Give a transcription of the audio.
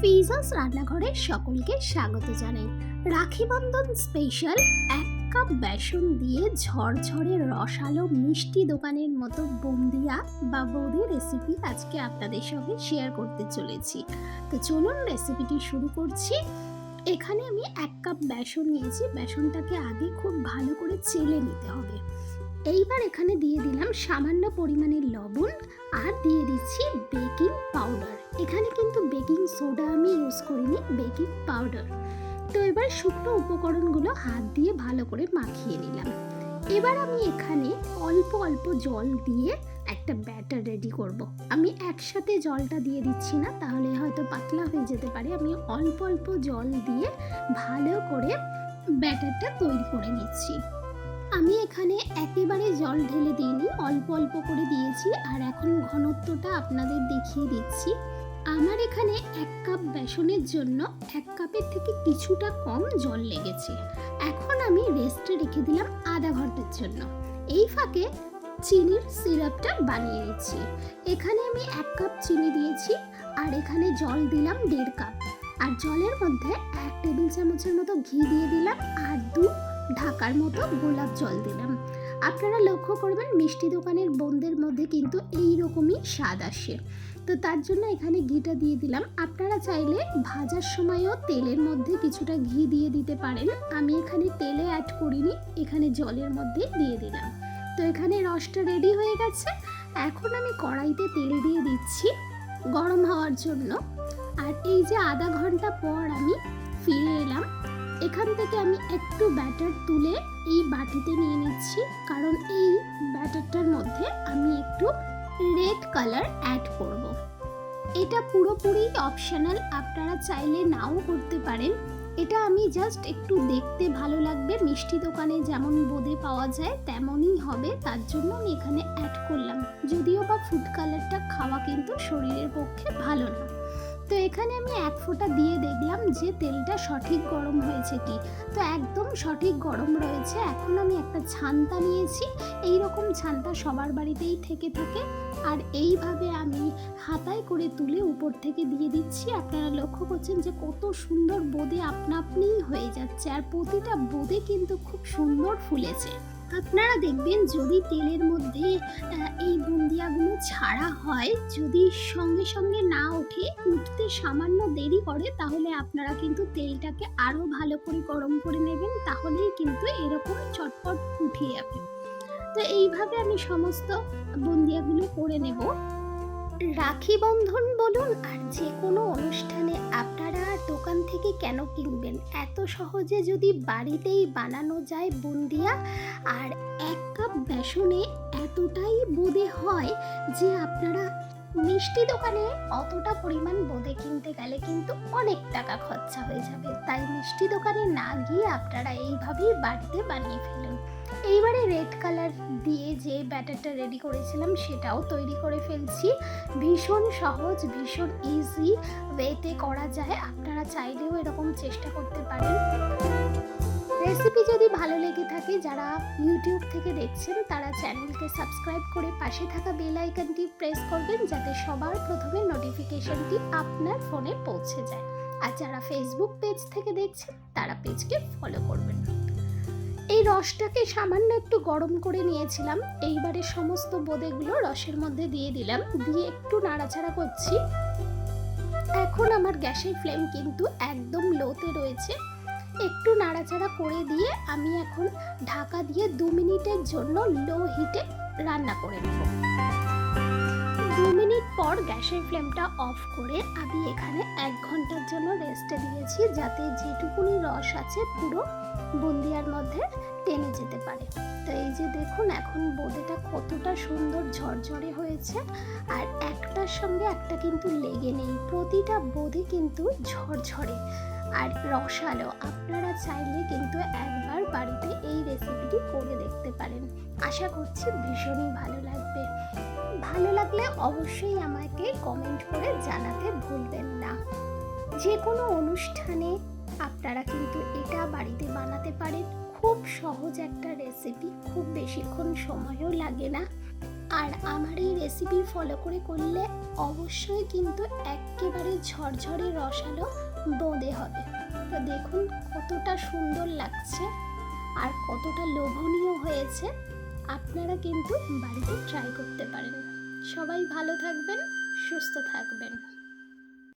ফিজাস রান্নাঘরে সকলকে স্বাগত জানাই। রাখি বন্ধন স্পেশাল এক কাপ বেসন দিয়ে ঝরঝরে রসালো মিষ্টি দোকানের মতো বন্দিয়া বা বৌদি রেসিপি আজকে আপনাদের সঙ্গে শেয়ার করতে চলেছি। তো চলুন রেসিপিটি শুরু করছি। এখানে আমি এক কাপ বেসন নিয়েছি। বেসনটাকে আগে খুব ভালো করে চেলে নিতে হবে। এইবার এখানে দিয়ে দিলাম সামান্য পরিমাণের লবণ আর দিয়ে দিচ্ছি বেকিং পাউডার। এখানে কিন্তু বেকিং সোডা আমি ইউজ করিনি, বেকিং পাউডার। তো এবার শুকনো উপকরণগুলো হাত দিয়ে ভালো করে মাখিয়ে নিলাম। এবার আমি এখানে অল্প অল্প জল দিয়ে একটা ব্যাটার রেডি করব। আমি একসাথে জলটা দিয়ে দিচ্ছি না, তাহলে হয়তো পাতলা হয়ে যেতে পারে। আমি অল্প অল্প জল দিয়ে ভালো করে ব্যাটারটা তৈরি করে নিচ্ছি। আমি এখানে একেবারে জল ঢেলে দিইনি, অল্প অল্প করে দিয়েছি আর এখন ঘনত্বটা আপনাদের দেখিয়ে দিচ্ছি। আমার এখানে এক কাপ বেসনের জন্য এক কাপের থেকে কিছুটা কম জল লেগেছে। এখন আমি রেস্টে রেখে দিলাম আধা ঘণ্টার জন্য। এই ফাঁকে চিনির সিরাপটা বানিয়ে নিচ্ছি। এখানে আমি এক কাপ চিনি দিয়েছি আর এখানে জল দিলাম দেড় কাপ। আর জলের মধ্যে এক টেবিল চামচের মতো ঘি দিয়ে দিলাম আর দু ঢাকার মতো গোলাপ জল দিলাম। আপনারা লক্ষ্য করবেন মিষ্টি দোকানের বোনদের মধ্যে কিন্তু এই রকমই স্বাদ আসে। তো তার জন্য এখানে ঘিটা দিয়ে দিলাম। আপনারা চাইলে ভাজার সময়ও তেলের মধ্যে কিছুটা ঘি দিয়ে দিতে পারেন। আমি এখানে তেলে অ্যাড করিনি, এখানে জলের মধ্যে দিয়ে দিলাম। তো এখানে রসটা রেডি হয়ে গেছে। এখন আমি কড়াইতে তেল দিয়ে দিচ্ছি গরম হওয়ার জন্য। আর এই যে আধা ঘণ্টা পর আমি ফিরে এলাম। এখান থেকে আমি একটু ব্যাটার তুলে এই বাটিতে নিয়ে নিচ্ছি। কারণ এই ব্যাটারটার মধ্যে আমি একটু রেড কালার অ্যাড করব। এটা পুরোপুরি অপশনাল আপনারা চাইলে নাও করতে পারেন। এটা আমি জাস্ট একটু দেখতে ভালো লাগবে, মিষ্টি দোকানে যেমন বোঁদে পাওয়া যায়, তেমনই হবে। তার জন্য আমি এখানে অ্যাড করলাম। যদিও বা ফুড কালারটা খাওয়া কিন্তু শরীরের পক্ষে ভালো না। তো এখানে আমি এক ফোঁটা দিয়ে দেখলাম যে তেলটা সঠিক গরম হয়েছে কি। তো একদম সঠিক গরম রয়েছে, এখন আমি একটা ছান্তা নিয়েছি এই রকম ছান্তা সবার বাড়িতেই থেকে থাকে। আর এইভাবে আমি হাতায় করে তুলে উপর থেকে দিয়ে দিচ্ছি। আপনারা লক্ষ্য করছেন যে কত সুন্দর বোঁদে আপনা আপনিই হয়ে যাচ্ছে, আর প্রতিটা বোঁদে কিন্তু খুব সুন্দর ফুলেছে। আপনারা দেখবেন যদি তেলের মধ্যে এই বুন্দিয়াগুলো ছাড়া হয়, যদি সঙ্গে সঙ্গে না ওঠে, উঠতে সামান্য দেরি করে, তাহলে আপনারা কিন্তু তেলটাকে আরও ভালো করে গরম করে নেবেন, তাহলেই কিন্তু এরকম চটপট উঠে যাবে। তো এইভাবে আমি সমস্ত বুন্দিয়াগুলো করে নেব। রাখি বন্ধন বলুন আর যে কোনো অনুষ্ঠানে আপনারা দোকান থেকে কেন কিনবেন? এত সহজে যদি বাড়িতেই বানানো যায় বুন্দিয়া, আর এক কাপ বেসনে এতটাই বোঁদে হয় যে আপনারা মিষ্টি দোকানে অতটা পরিমাণ বোঁদে কিনতে গেলে কিন্তু অনেক টাকা খরচা হয়ে যাবে। তাই মিষ্টি দোকানে না গিয়ে আপনারা এইভাবেই বাড়িতে বানিয়ে ফেলুন। এইবারে রেড কালার দিয়ে যে ব্যাটারটা রেডি করেছিলাম, সেটাও তৈরি করে ফেলছি। ভীষণ সহজ, ভীষণ ইজি ওয়েতে করা যায়। আপনারা চাইলেও এরকম চেষ্টা করতে পারেন। রেসিপি যদি ভালো লেগে থাকে, যারা ইউটিউব থেকে দেখছেন, তারা চ্যানেলকে সাবস্ক্রাইব করে পাশে থাকা বেল আইকনটি প্রেস করবেন, যাতে সবার প্রথমে নোটিফিকেশনটি আপনার ফোনে পৌঁছে যায়। আর যারা ফেসবুক পেজ থেকে দেখছেন, তারা পেজকে ফলো করবেন। এই রসটাকে সামান্য একটু গরম করে নিয়েছিলাম। এইবারে সমস্ত বোঁদেগুলো রসের মধ্যে দিয়ে দিলাম। দিয়ে একটু নাড়াচাড়া করছি। এখন আমার গ্যাসের ফ্লেম কিন্তু একদম লোতে রয়েছে। একটু নাড়াচাড়া করে দিয়ে আমি এখন ঢাকা দিয়ে দু মিনিটের জন্য লো হিটে রান্না করে নেব। দু মিনিট পর গ্যাসের ফ্লেমটা অফ করে আমি এখানে এক ঘণ্টার জন্য রেস্টে দিয়েছি যাতে যেটুকুনি রস আছে পুরো বুন্দিয়ার মধ্যে টেনে যেতে পারে। তো এই যে দেখুন, এখন বোঁদেটা কতটা সুন্দর ঝরঝরে হয়েছে আর একটার সঙ্গে একটা কিন্তু লেগে নেই। প্রতিটা বোঁদে কিন্তু ঝরঝরে। আর রসালো, আপনারা চাইলে কিন্তু একবার বাড়িতে এই রেসিপিটি করে দেখতে পারেন। আশা করছি ভীষণই ভালো লাগবে। ভালো লাগলে অবশ্যই আমাকে কমেন্ট করে জানাতে ভুলবেন না। যে কোনো অনুষ্ঠানে আপনারা কিন্তু এটা বাড়িতে বানাতে পারেন। খুব সহজ একটা রেসিপি খুব বেশিক্ষণ সময়ও লাগে না। আর আমার এই রেসিপি ফলো করে করলে অবশ্যই কিন্তু একেবারে ঝরঝরে রসালো বোঁদে হবে। তো দেখুন কতটা সুন্দর লাগছে আর কতটা লোভনীয় হয়েছে। আপনারা কিন্তু বাড়িতে ট্রাই করতে পারেন। সবাই ভালো থাকবেন, সুস্থ থাকবেন।